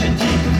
부채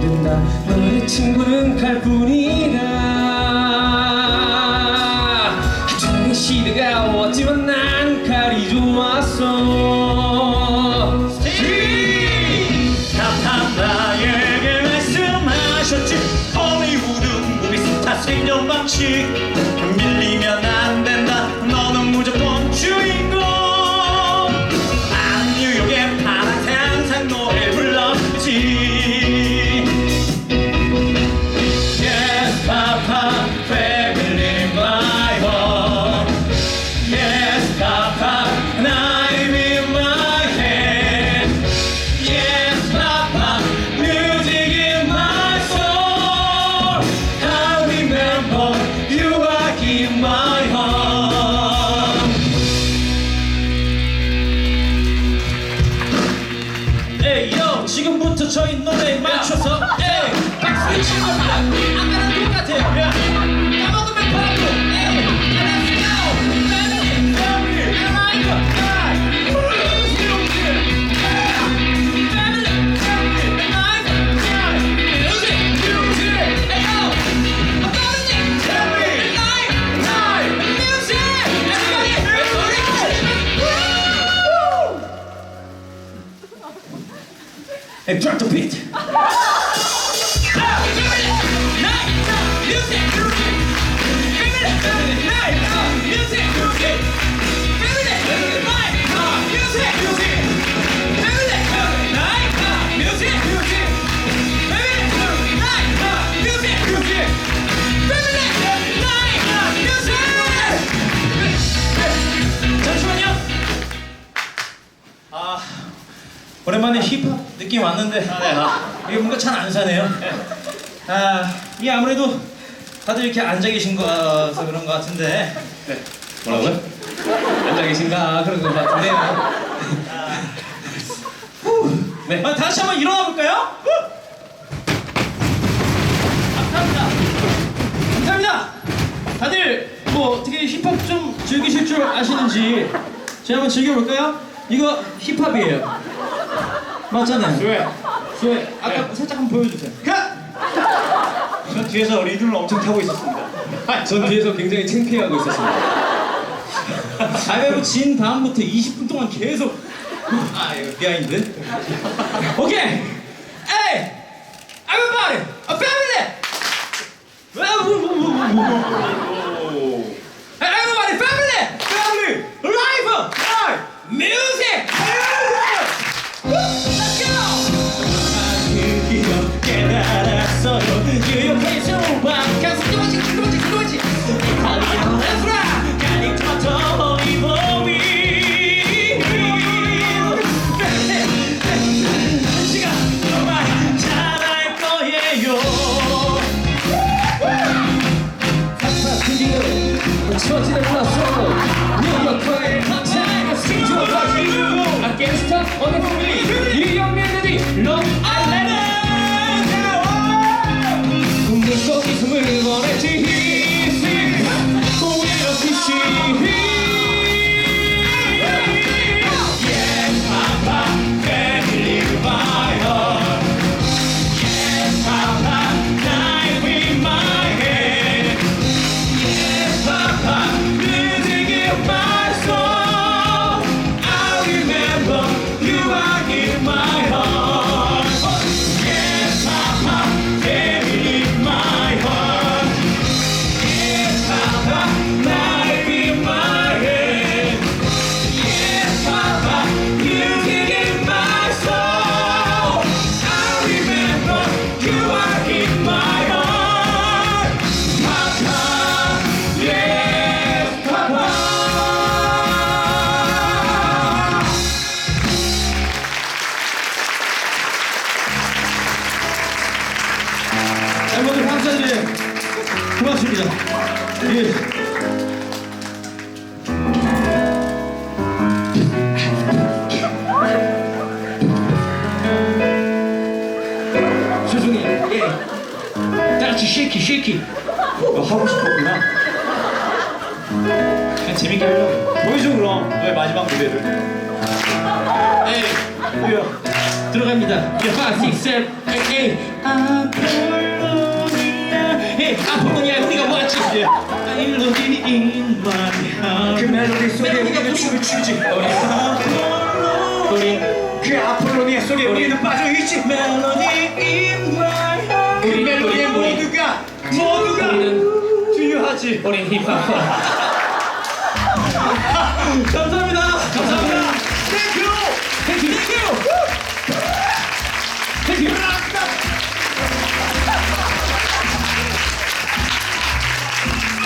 친구는 갈 뿐이다. 하찮은 시대가 왔지만 난 칼이 좋았어. 답답 나에게 말씀하셨지. 헐리우드 무비 스타 생존 방식 저희 노래에 맞춰서, 에이, 박수 치고 아까랑 똑같아요. Hey, drop the beat. 잠시만요. 오랜만에 힙합 느낌 왔는데 이게 뭔가 잘 안 사네요. 아 이게 아무래도 다들 이렇게 앉아 계신 거서 그런 것 같은데. 뭐라고요? 앉아 계신가 그런 것 같은데요 네. 아, 다시 한번 일어나 볼까요? 감사합니다. 감사합니다. 다들 뭐 어떻게 힙합 좀 즐기실 줄 아시는지 제가 한번 즐겨볼까요? 이거 힙합이에요. 맞잖아요. 왜? 왜? 아까 살짝 한번 보여주세요. 전 뒤에서 리듬을 엄청 타고 있었습니다. 전 뒤에서 굉장히 창피해하고 있었습니다. 가위바위보 진 다음부터 20분 동안 계속 아 이거 비하인드? 오케이. 에이! Everybody! A family! 뭐뭐뭐뭐 everybody family! Family! Life! Life! Music 깨달았어요 뉴욕에서 완벽한 그거지 그거지 그거지 이탈리아 레프라 카리토마토 이보미 시간 정말 잘할 거예요 드디어 처지를 몰랐어 뉴욕커의 박사가 생존하지 Against on the 다 같이 쉐이키 쉐이키. 너 하고 싶었구나. 그냥 재밌게 하려고 보여줘 그럼 너의 마지막 무대를. 에이 뭐야? 들어갑니다 5, 6, 7, 8, 8 아폴로니아 에이 아폴로니아 우리가 뭐였지 예. 멜로디 in my heart 그 멜로디 속에 우리는 춤을 추지. 우리 그 아폴로니아 속에 우리는 빠져 있지. 멜로디 같이 버린 힙합. 감사합니다.